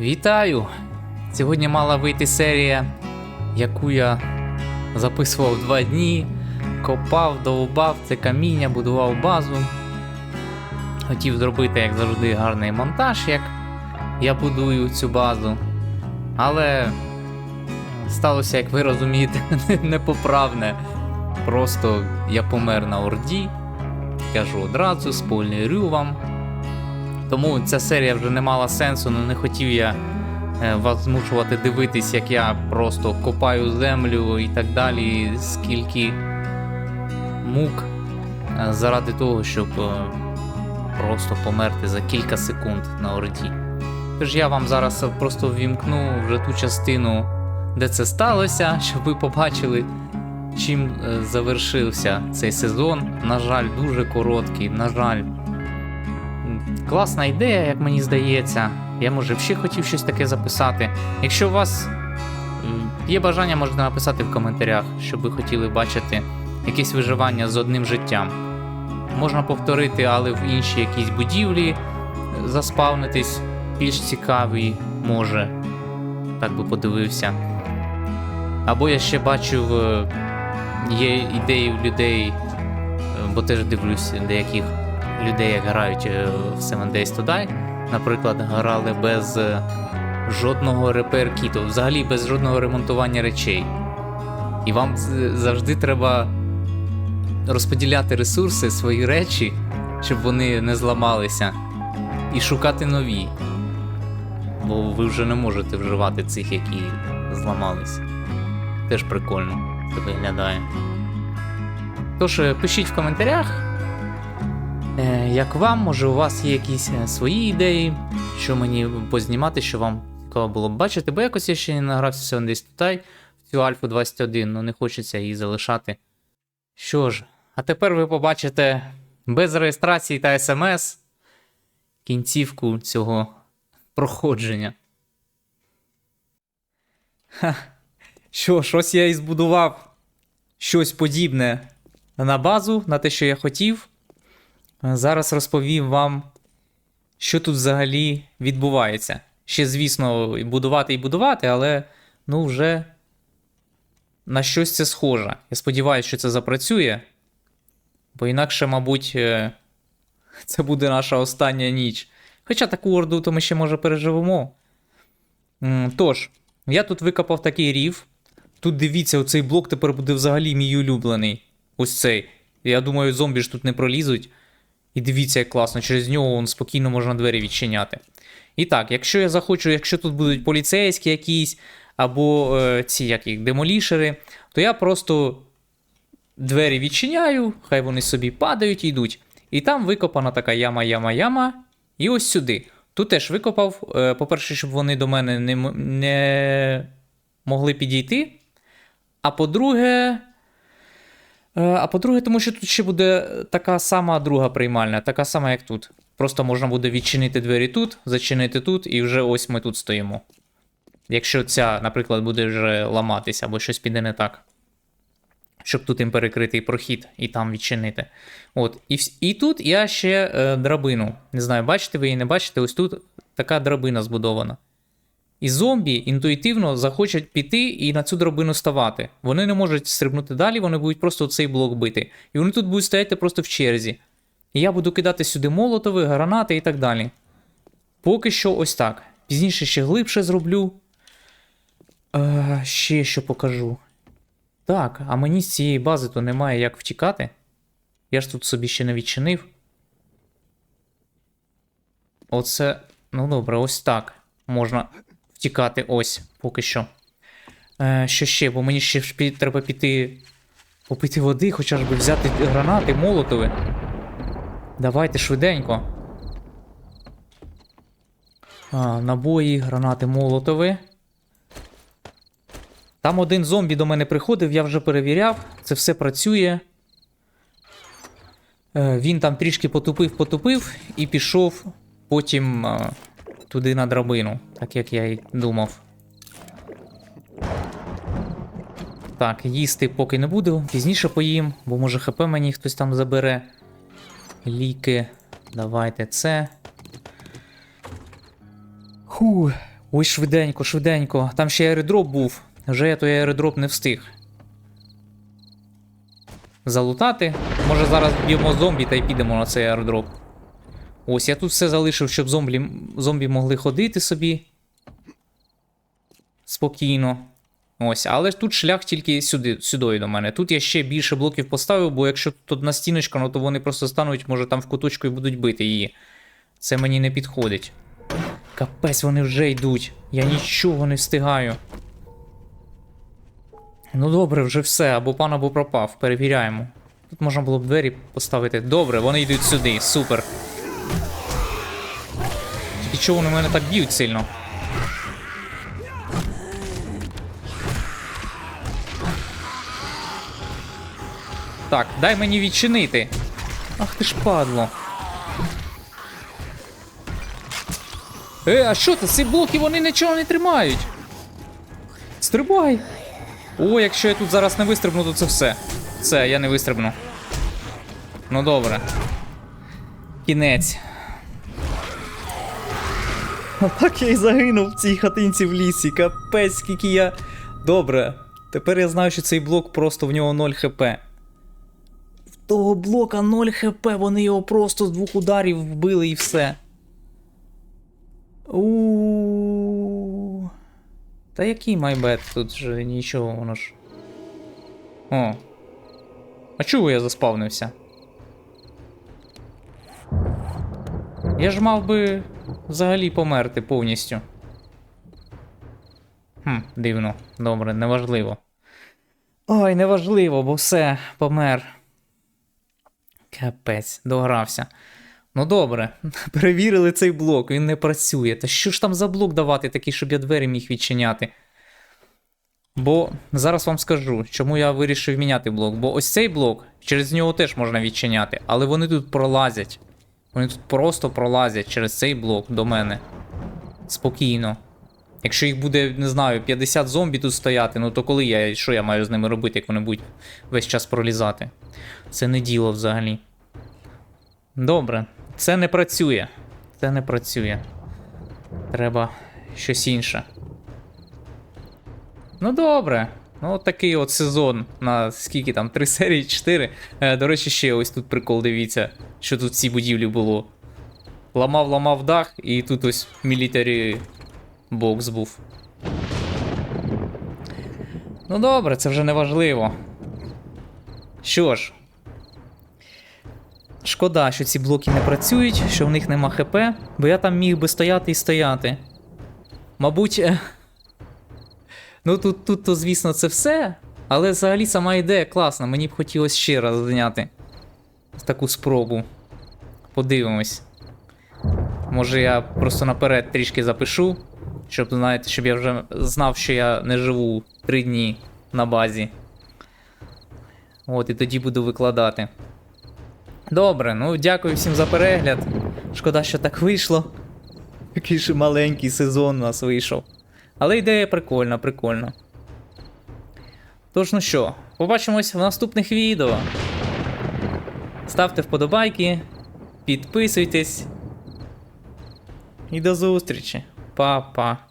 Вітаю! Сьогодні мала вийти серія, яку я записував два дні, копав, довбав це каміння, будував базу. Хотів зробити, як завжди, гарний монтаж, як я будую цю базу. Але сталося, як ви розумієте, непоправне. Просто я помер на орді. Кажу одразу, спойлерю вам. Тому ця серія вже не мала сенсу, але не хотів я е, вас змушувати дивитись, як я просто копаю землю і так далі, скільки мук е, заради того, щоб е, просто померти за кілька секунд на орді. Тож я вам зараз просто ввімкну вже ту частину, де це сталося, щоб ви побачили, чим завершився цей сезон. На жаль, дуже короткий, на жаль. Класна ідея, як мені здається. Я може ще хотів щось таке записати. Якщо у вас є бажання, можете написати в коментарях, що ви хотіли бачити якесь виживання з одним життям. Можна повторити, але в іншій якійсь будівлі е, заспавнитись, більш цікавій, може. Так би подивився. Або я ще бачив, е, є ідеї в людей, е, бо теж дивлюсь деяких людей, як грають е, в Seven Days to Die, наприклад, грали без е, жодного репер-кіту, взагалі без жодного ремонтування речей. І вам завжди треба розподіляти ресурси, свої речі, щоб вони не зламалися, і шукати нові. Бо ви вже не можете вживати цих, які зламались. Теж прикольно це виглядає. Тож, е, пишіть в коментарях, Як вам, може, у вас є якісь е, свої ідеї, що мені познімати, що вам цікаво було б бачити, бо якось я ще не награвся десь тутай в цю Альфу 21, ну не хочеться її залишати. Що ж, а тепер ви побачите без реєстрації та смс кінцівку цього проходження. Ха. Що ж, ось я і збудував щось подібне на базу, на те, що я хотів. Е, Зараз розповім вам, що тут взагалі відбувається. Ще, звісно, будувати і будувати, але ну вже на щось це схоже. Я сподіваюся, що це запрацює. Бо інакше, мабуть, е, це буде наша остання ніч. Хоча таку орду то ми ще може переживемо. Тож, я тут викопав такий рів. Тут дивіться, оцей блок тепер буде взагалі мій улюблений. Ось цей. Я думаю, зомбі ж тут не пролізуть. І дивіться, як класно, через нього вон, спокійно можна двері відчиняти. І так, якщо я захочу, якщо тут будуть поліцейські якісь, або е, ці як їх, демолішери, то я просто двері відчиняю, хай вони собі падають і йдуть. І там викопана така яма, яма, яма. І ось сюди. Тут теж викопав. е, По-перше, щоб вони до мене не, не могли підійти. А по-друге. Е, А по-друге, тому що тут ще буде така сама друга приймальня, така сама, як тут. Просто можна буде відчинити двері тут, зачинити тут, і вже ось ми тут стоїмо. Якщо ця, наприклад, буде вже ламатися або щось піде не так. Щоб тут їм перекрити прохід і там відчинити. От. І, і тут я ще е, драбину. Не знаю, бачите ви її не бачите, ось тут така драбина збудована. І зомбі інтуїтивно захочуть піти і на цю драбину ставати. Вони не можуть стрибнути далі, вони будуть просто цей блок бити. І вони тут будуть стояти просто в черзі. І я буду кидати сюди молотови, гранати і так далі. Поки що ось так. Пізніше ще глибше зроблю. Е, ще що покажу. Так, а мені з цієї бази то немає як втікати. Я ж тут собі ще не відчинив. Оце. Ну добре, ось так. Можна втікати ось поки що. Е, що ще? Бо мені ще треба піти. Попити води, хоча б взяти гранати, молотови. Давайте швиденько. А, набої, гранати, молотови. Там один зомбі до мене приходив, я вже перевіряв, це все працює. Е, Він там трішки потупив, потупив і пішов потім е, туди на драбину, так як я й думав. Так, їсти поки не буду, пізніше поїм, бо може ХП мені хтось там забере. Ліки. Давайте це. Ху, Ой, швиденько, швиденько. Там ще аеродроп був. Вже я той аеродроп не встиг. Залутати. Може зараз б'ємо зомбі та й підемо на цей аеродроп. Ось я тут все залишив, щоб зомбі, зомбі могли ходити собі. Спокійно. Ось, але тут шлях тільки сюди, сюди до мене. Тут я ще більше блоків поставив, бо якщо тут одна стіночка, ну то вони просто стануть, може там в куточку і будуть бити її. Це мені не підходить. Капець, вони вже йдуть. Я нічого не встигаю. Ну добре, вже все, або пан, або пропав. Перевіряємо. Тут можна було б двері поставити. Добре, вони йдуть сюди, супер. Чого вони мене так б'ють сильно? Так, дай мені відчинити. Ах ти ж падло. Е, а що це? Ці блоки вони нічого не тримають. Стрибай. О, якщо я тут зараз не вистрибну, то це все. Все, я не вистрибну. Ну добре. Кінець. А так я й загинув в цій хатинці в лісі. Капець, скільки я. Добре. Тепер я знаю, що цей блок просто в нього 0 хп. В того блока 0 хп, вони його просто з двох ударів вбили і все. У. Та який майбет? Тут же нічого, воно ж. О. А чого я заспавнився? Я ж мав би взагалі померти повністю. Хм, дивно. Добре, неважливо. Ой, неважливо, бо все, помер. Капець, догрався. Ну добре, перевірили цей блок, він не працює. Та що ж там за блок давати такий, щоб я двері міг відчиняти? Бо зараз вам скажу, чому я вирішив міняти блок. Бо ось цей блок, через нього теж можна відчиняти, але вони тут пролазять. Вони тут просто пролазять через цей блок до мене. Спокійно. Якщо їх буде, не знаю, 50 зомбі тут стояти, ну то коли я. Що я маю з ними робити, як вони будуть весь час пролізати? Це не діло взагалі. Добре, це не працює. Це не працює. Треба щось інше. Ну добре. Ну, от такий от сезон на скільки там, 3 серії, 4. Е, до речі, ще ось тут прикол, дивіться, що тут в цій будівлі було. Ламав, ламав дах, і тут ось мілітарі бокс був. Ну добре, це вже не важливо. Що ж. Шкода, що ці блоки не працюють, що в них нема ХП, бо я там міг би стояти і стояти. Мабуть. е, Ну тут, тут, то, звісно, це все. Але взагалі сама ідея класна. Мені б хотілося ще раз зняти таку спробу. Подивимось. Може я просто наперед трішки запишу, щоб, знаєте, щоб я вже знав, що я не живу 3 дні на базі. От, і тоді буду викладати. Добре, ну дякую всім за перегляд. Шкода, що так вийшло. Який же маленький сезон у нас вийшов. Але ідея прикольна, прикольна. Тож, ну що, побачимось в наступних відео. Ставте вподобайки, підписуйтесь. І до зустрічі. Па-па.